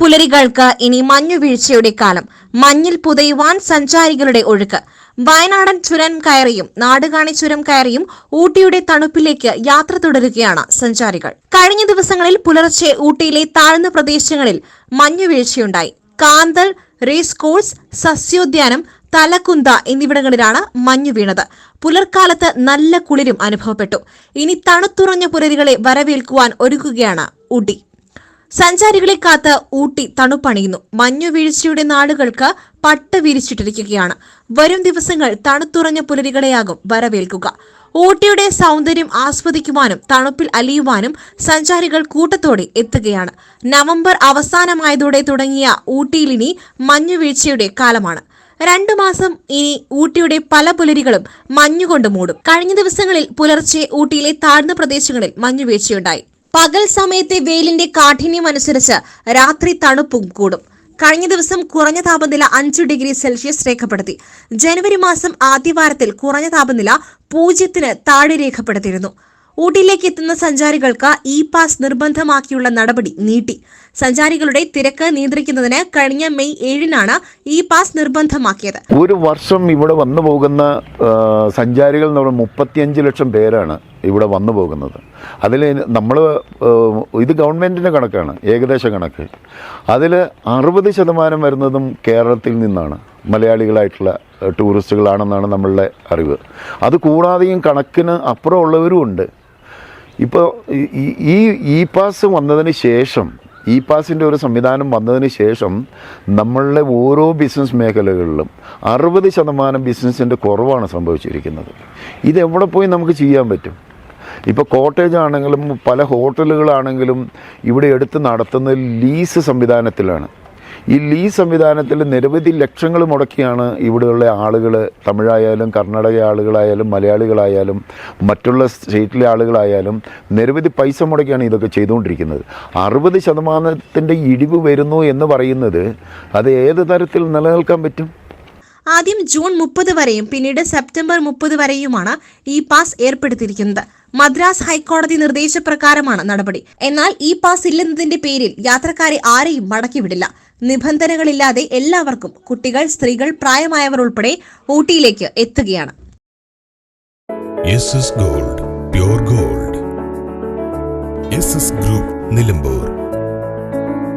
പുലരികൾക്ക് ഇനി മഞ്ഞുവീഴ്ചയുടെ കാലം. മഞ്ഞിൽ പുതയുവാൻ സഞ്ചാരികളുടെ ഒഴുക്ക്. വയനാടൻ ചുരം കയറിയും നാടുകാണി ചുരം കയറിയും ഊട്ടിയുടെ തണുപ്പിലേക്ക് യാത്ര തുടരുകയാണ് സഞ്ചാരികൾ. കഴിഞ്ഞ ദിവസങ്ങളിൽ പുലർച്ചെ ഊട്ടിയിലെ താഴ്ന്ന പ്രദേശങ്ങളിൽ മഞ്ഞുവീഴ്ചയുണ്ടായി കാന്തൽ റേസ് കോഴ്സ് സസ്യോദ്യാനം തലകുന്ത എന്നിവിടങ്ങളിലാണ് മഞ്ഞു വീണത്. പുലർക്കാലത്ത് നല്ല കുളിരും അനുഭവപ്പെട്ടു. ഇനി തണുത്തുറഞ്ഞ പുലരികളെ വരവേൽക്കുവാൻ ഒരുക്കുകയാണ് ഊട്ടി. സഞ്ചാരികളെ കാത്ത് ഊട്ടി തണുപ്പണിയുന്നു. മഞ്ഞു വീഴ്ചയുടെ നാളുകൾക്ക് പട്ട് വിരിച്ചിട്ടിരിക്കുകയാണ്. വരും ദിവസങ്ങൾ തണുത്തുറഞ്ഞ പുലരികളെയാകും വരവേൽക്കുക. ഊട്ടിയുടെ സൗന്ദര്യം ആസ്വദിക്കുവാനും തണുപ്പിൽ അലിയുവാനും സഞ്ചാരികൾ കൂട്ടത്തോടെ എത്തുകയാണ്. നവംബർ അവസാനമായതോടെ തുടങ്ങിയ ഊട്ടിയിൽ മഞ്ഞു വീഴ്ചയുടെ കാലമാണ്. രണ്ടു മാസം ഇനി ഊട്ടിയുടെ പല പുലരികളും മഞ്ഞുകൊണ്ട് മൂടും. കഴിഞ്ഞ ദിവസങ്ങളിൽ പുലർച്ചെ ഊട്ടിയിലെ താഴ്ന്ന പ്രദേശങ്ങളിൽ മഞ്ഞുവീഴ്ചയുണ്ടായി പകൽ സമയത്തെ വെയിലിന്റെ കാഠിന്യം അനുസരിച്ച് രാത്രി തണുപ്പും കൂടും. കഴിഞ്ഞ ദിവസം കുറഞ്ഞ താപനില അഞ്ചു ഡിഗ്രി സെൽഷ്യസ് രേഖപ്പെടുത്തി. ജനുവരി മാസം ആദ്യവാരത്തിൽ കുറഞ്ഞ താപനില പൂജ്യത്തിന് താഴെ രേഖപ്പെടുത്തിയിരുന്നു. ഊട്ടിയിലേക്ക് എത്തുന്ന സഞ്ചാരികൾക്ക് ഇ പാസ് നിർബന്ധമാക്കിയുള്ള നടപടി നീട്ടി. സഞ്ചാരികളുടെ തിരക്ക് നിയന്ത്രിക്കുന്നതിന് കഴിഞ്ഞ മെയ് ഏഴിനാണ് ഇ പാസ് നിർബന്ധമാക്കിയത്. ഒരു വർഷം ഇവിടെ വന്നു പോകുന്ന സഞ്ചാരികൾ എന്ന് പറയുമ്പോൾ മുപ്പത്തിയഞ്ച് ലക്ഷം പേരാണ് ഇവിടെ വന്നു പോകുന്നത്. അതിൽ നമ്മൾ ഇത് ഗവൺമെന്റിന്റെ കണക്കാണ് ഏകദേശ കണക്ക്. അതിൽ അറുപത് ശതമാനം വരുന്നതും കേരളത്തിൽ നിന്നാണ് മലയാളികളായിട്ടുള്ള ടൂറിസ്റ്റുകളാണെന്നാണ് നമ്മളുടെ അറിവ്. അത് കൂടാതെയും കണക്കിന് അപ്പുറമുള്ളവരും ഉണ്ട്. ഇപ്പോൾ ഈ ഇ പാസ് വന്നതിന് ശേഷം ഇ പാസിന്റെ ഒരു സംവിധാനം വന്നതിന് ശേഷം നമ്മളുടെ ഓരോ ബിസിനസ് മേഖലകളിലും അറുപത് ശതമാനം ബിസിനസ്സിന്റെ കുറവാണ് സംഭവിച്ചിരിക്കുന്നത്. ഇതെവിടെ പോയി നമുക്ക് ചെയ്യാൻ പറ്റും? ഇപ്പോൾ കോട്ടേജ് ആണെങ്കിലും പല ഹോട്ടലുകളാണെങ്കിലും ഇവിടെ എടുത്ത് നടത്തുന്നത് ലീസ് സംവിധാനത്തിലാണ്. ഈ ലീ സംവിധാനത്തിൽ നിരവധി ലക്ഷങ്ങൾ മുടക്കിയാണ് ഇവിടെയുള്ള ആളുകൾ തമിഴായാലും കർണാടക ആളുകളായാലും മലയാളികളായാലും മറ്റുള്ള സ്റ്റേറ്റിലെ ആളുകളായാലും നിരവധി പൈസ മുടക്കിയാണ് ഇതൊക്കെ ചെയ്തുകൊണ്ടിരിക്കുന്നത്. അറുപത് ശതമാനത്തിന്റെ ഇടിവ് വരുന്നു എന്ന് പറയുന്നത് അത് ഏത് തരത്തിൽ നിലനിൽക്കാൻ പറ്റും? ആദ്യം ജൂൺ മുപ്പത് വരെയും പിന്നീട് സെപ്റ്റംബർ മുപ്പത് വരെയുമാണ് ഇ പാസ് ഏർപ്പെടുത്തിയിരിക്കുന്നത്. മദ്രാസ് ഹൈക്കോടതി നിർദ്ദേശപ്രകാരമാണ് നടപടി. എന്നാൽ ഇ പാസ് ഇല്ലെന്നതിന്റെ പേരിൽ യാത്രക്കാരെ ആരെയും മടക്കിവിടില്ല. നിബന്ധനകളില്ലാതെ എല്ലാവർക്കും കുട്ടികൾ സ്ത്രീകൾ പ്രായമായവർ ഉൾപ്പെടെ ഊട്ടിയിലേക്ക് എത്തുകയാണ്. Gold gold. ഗ്രൂപ്പ് നിലമ്പൂർ.